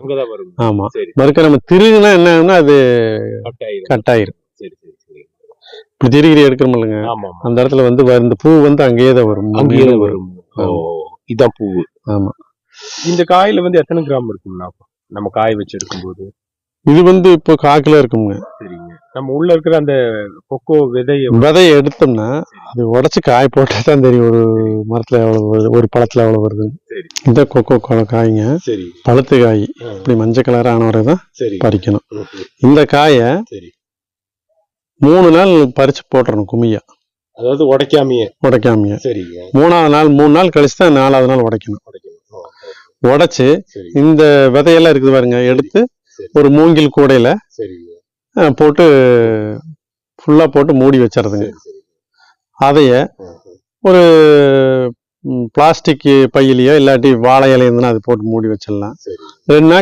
அங்கதான் வரும் ஆமா. சரி. மறுக்க நம்ம திருகுனா என்ன ஆகும்னா அது கட் ஆயிரும் கட் ஆயிரும் சரி சரி சரி. இப்படி திருகிரி எடுக்கிறோம் இல்லைங்க. ஆமா அந்த இடத்துல வந்து இந்த பூ வந்து அங்கேயே தான் வரும். அங்கேயே மேலும் வரும். ஓ இதான் பூவு ஆமா. இந்த காயில வந்து எத்தனை கிராம் இருக்கும்னா நம்ம காய வச்சு எடுக்கும்போது இது வந்து இப்போ காக்கில இருக்குங்க சரிங்க நம்ம உள்ள இருக்கிற அந்த கொக்கோ விதைய விதையை எடுத்தோம்னா அது உடைச்சு காய் போட்டா தான் தெரியும். ஒரு மரத்துல எவ்வளவு வருது ஒரு பழத்துல எவ்வளவு வருது சரி. இந்த கொக்கோ கொ- காய்ங்க சரி. பழுத்து காய் இப்படி மஞ்சள் கலர் ஆன வரை தான் சரி. பறிக்கணும். இந்த காயை சரி. மூணு நாள் பறிச்சு போட்டுறணும் குமியா. அதாவது உடைக்காமையே. உடைக்காமீங்க சரிங்க மூணாவது நாள் மூணு நாள் கழிச்சு தான் நாலாவது நாள் உடைக்கணும். உடைச்சு சரி. இந்த விதையெல்லாம் இருக்குது பாருங்க எடுத்து சரி. ஒரு மூங்கில் கூடையில போட்டு ஃபுல்லா போட்டு மூடி சரி அதைய. ஒரு பிளாஸ்டிக் பையிலையோ இல்லாட்டி வாழை இலை இருந்ததுன்னா அது போட்டு மூடி வச்சிடலாம். ரெண்டு நாள்